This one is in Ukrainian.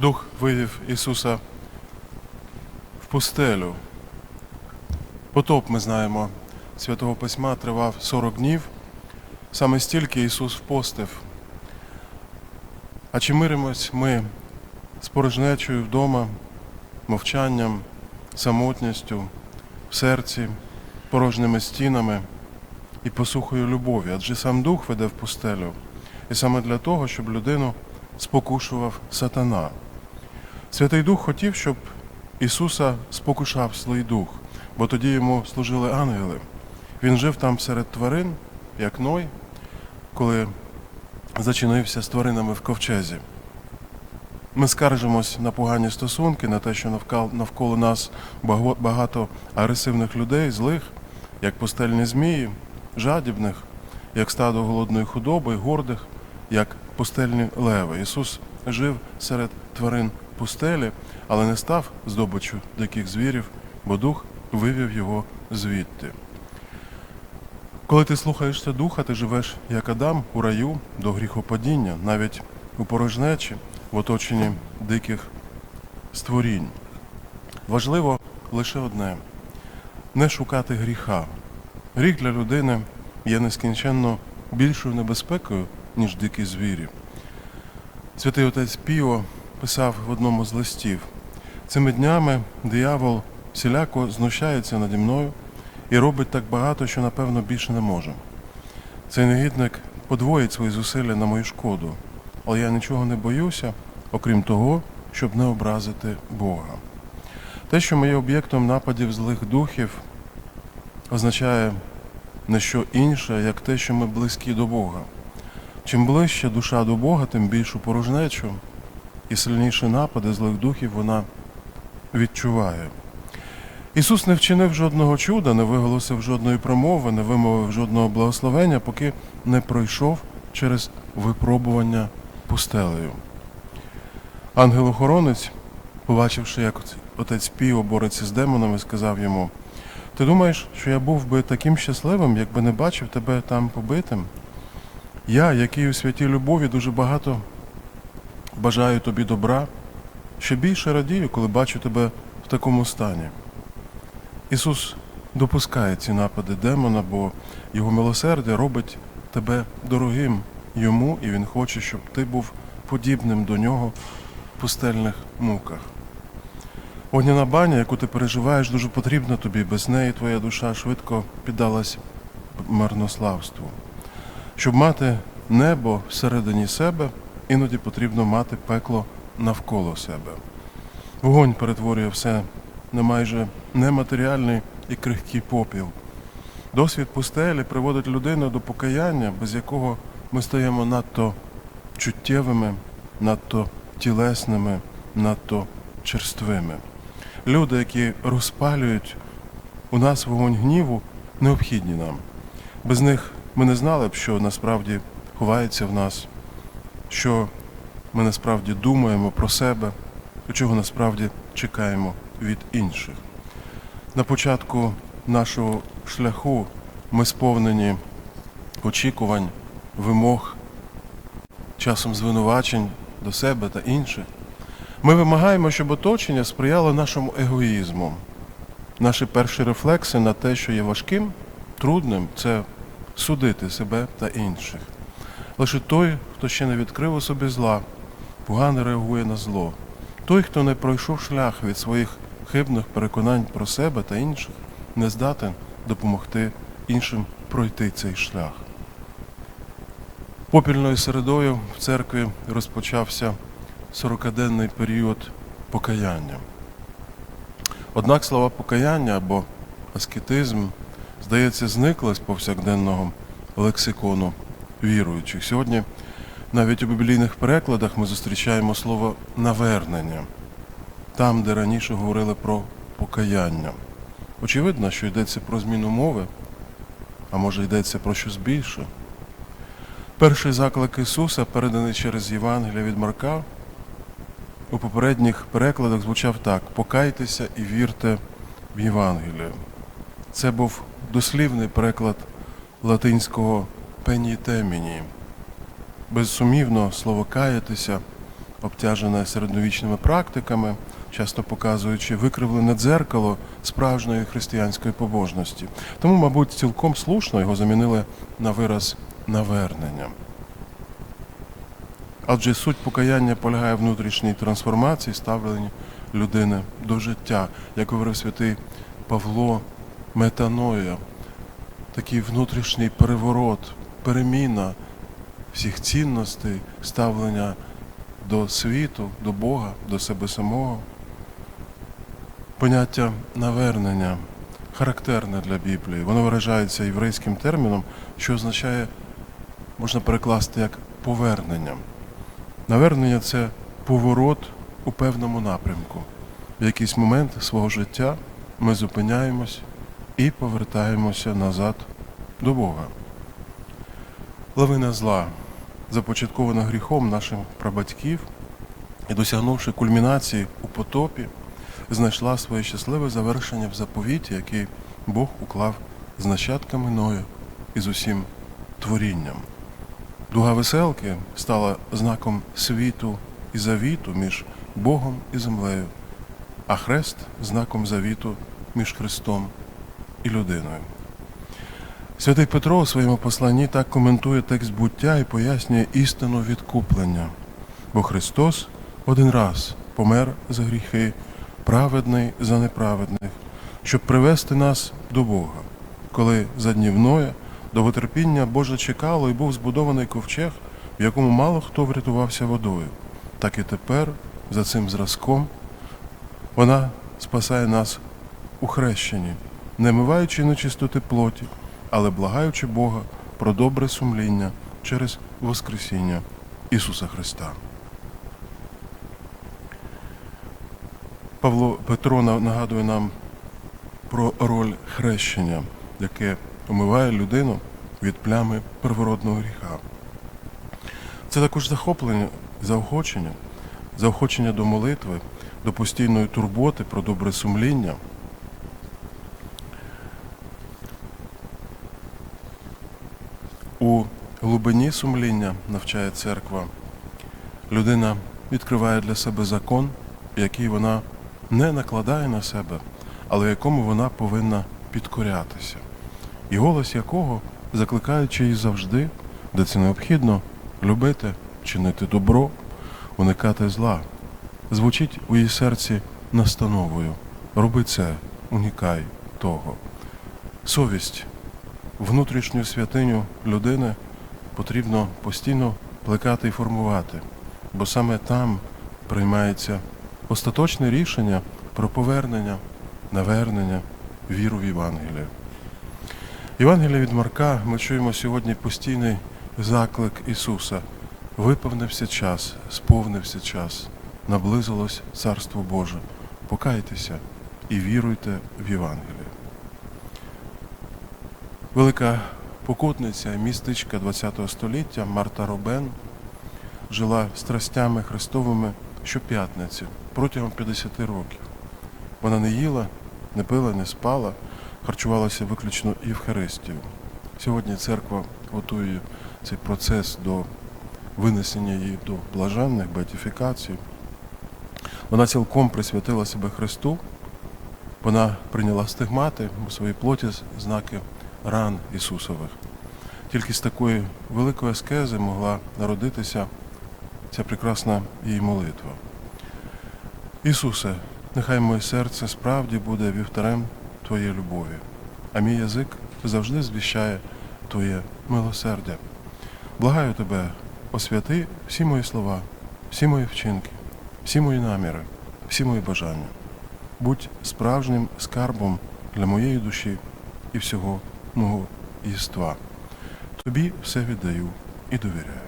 Дух вивів Ісуса в пустелю. Потоп, ми знаємо, Святого Письма тривав 40 днів. Саме стільки Ісус впостив. А чи миримось ми з порожнечою вдома, мовчанням, самотністю, в серці, порожніми стінами і посухою любові? Адже сам Дух веде в пустелю. І саме для того, щоб людину спокушував сатана. Святий Дух хотів, щоб Ісуса спокушав злий дух, бо тоді йому служили ангели. Він жив там серед тварин, як Ной, коли зачинився з тваринами в ковчезі. Ми скаржимось на погані стосунки, на те, що навколо нас багато агресивних людей, злих, як пустельні змії, жадібних, як стадо голодної худоби, гордих, як пустельні леви. Ісус жив серед тварин пустелі, але не став здобиччю диких звірів, бо дух вивів його звідти. Коли ти слухаєшся духа, ти живеш як Адам у раю до гріхопадіння, навіть у порожнечі, в оточенні диких створінь. Важливо лише одне не шукати гріха. Гріх для людини є нескінченно більшою небезпекою, ніж дикі звірі. Святий отець Піо писав в одному з листів: цими днями диявол всіляко знущається наді мною і робить так багато, що напевно більше не може. Цей негідник подвоїть свої зусилля на мою шкоду, але я нічого не боюся, окрім того, щоб не образити Бога. Те, що ми є об'єктом нападів злих духів, означає не що інше, як те, що ми близькі до Бога. Чим ближче душа до Бога, тим більшу порожнечу і сильніші напади злих духів вона відчуває. Ісус не вчинив жодного чуда, не виголосив жодної промови, не вимовив жодного благословення, поки не пройшов через випробування пустелею. Ангел-охоронець, побачивши, як отець Піо бореться з демонами, сказав йому: Ти думаєш, що я був би таким щасливим, якби не бачив тебе там побитим? Я, який у святій любові дуже багато бажаю тобі добра, ще більше радію, коли бачу тебе в такому стані. Ісус допускає ці напади демона, бо Його милосердя робить тебе дорогим йому, і Він хоче, щоб ти був подібним до нього в пустельних муках. Огняна баня, яку ти переживаєш, дуже потрібна тобі. Без неї твоя душа швидко піддалась марнославству. Щоб мати небо всередині себе, іноді потрібно мати пекло навколо себе. Вогонь перетворює все на майже нематеріальний і крихкий попіл. Досвід пустелі приводить людину до покаяння, без якого ми стаємо надто чуттєвими, надто тілесними, надто черствими. Люди, які розпалюють у нас вогонь гніву, необхідні нам. Без них ми не знали б, що насправді ховається в нас, що ми насправді думаємо про себе, і чого насправді чекаємо від інших. На початку нашого шляху ми сповнені очікувань, вимог, часом звинувачень до себе та інших. Ми вимагаємо, щоб оточення сприяло нашому егоїзму. Наші перші рефлекси на те, що є важким, трудним, це судити себе та інших. Лише той, хто ще не відкрив у собі зла, погано реагує на зло. Той, хто не пройшов шлях від своїх хибних переконань про себе та інших, не здатен допомогти іншим пройти цей шлях. Попільною середою в церкві розпочався 40-денний період покаяння. Однак слова покаяння або аскетизм, здається, зникли з повсякденного лексикону віруючих. Сьогодні навіть у біблійних перекладах ми зустрічаємо слово навернення, там, де раніше говорили про покаяння. Очевидно, що йдеться про зміну мови, а може йдеться про щось більше. Перший заклик Ісуса, переданий через Євангелія від Марка, у попередніх перекладах звучав так: покайтеся і вірте в Євангелію. Це був дослівний переклад латинського пені Безсумівно слово каятися обтяжене середньовічними практиками, часто показуючи викривлене дзеркало справжньої християнської побожності. Тому, мабуть, цілком слушно його замінили на вираз навернення. Адже суть покаяння полягає внутрішній трансформації, ставленні людини до життя, як говорив святий Павло, метаноя, такий внутрішній переворот, переміна всіх цінностей, ставлення до світу, до Бога, до себе самого. Поняття навернення характерне для Біблії. Воно виражається єврейським терміном, що означає, можна перекласти як повернення. Навернення це поворот у певному напрямку. В якийсь момент свого життя ми зупиняємось і повертаємося назад до Бога. Лавина зла, започаткована гріхом наших прабатьків і досягнувши кульмінації у потопі, знайшла своє щасливе завершення в заповіті, який Бог уклав з нащадками Ною і з усім творінням. Дуга веселки стала знаком світу і завіту між Богом і землею, а хрест знаком завіту між Христом і людиною. Святий Петро у своєму посланні так коментує текст буття і пояснює істину відкуплення. Бо Христос один раз помер за гріхи, праведний за неправедних, щоб привести нас до Бога, коли за днів довготерпіння Боже чекало і був збудований ковчег, в якому мало хто врятувався водою. Так і тепер, за цим зразком, вона спасає нас у хрещенні, не миваючи нечистоти плоті, але благаючи Бога про добре сумління через Воскресіння Ісуса Христа. Павло Петро нагадує нам про роль хрещення, яке омиває людину від плями первородного гріха. Це також захоплення, заохочення, заохочення до молитви, до постійної турботи про добре сумління. У глибині сумління навчає церква. Людина відкриває для себе закон, який вона не накладає на себе, але якому вона повинна підкорятися, і голос якого, закликаючи її завжди, де це необхідно, любити, чинити добро, уникати зла, звучить у її серці настановою. Роби це, унікай того. Совість, внутрішню святиню людини потрібно постійно плекати і формувати, бо саме там приймається остаточне рішення про повернення, навернення, віру в Євангеліє. Євангелія від Марка ми чуємо сьогодні постійний заклик Ісуса. Виповнився час, сповнився час, наблизилось Царство Боже. Покайтеся і віруйте в Євангеліє. Велика покутниця і містичка ХХ століття Марта Робен жила страстями Христовими щоп'ятниці протягом 50 років. Вона не їла, не пила, не спала, харчувалася виключно Євхаристією. Сьогодні церква готує цей процес до винесення її до блаженних, беатифікації. Вона цілком присвятила себе Христу, вона прийняла стигмати у своїй плоті знаки ран Ісусових. Тільки з такої великої аскези могла народитися ця прекрасна її молитва. Ісусе, нехай моє серце справді буде вівтарем Твоєї любові, а мій язик завжди звіщає Твоє милосердя. Благаю Тебе, освяти всі мої слова, всі мої вчинки, всі мої наміри, всі мої бажання. Будь справжнім скарбом для моєї душі і всього мого єства. Тобі все віддаю і довіряю.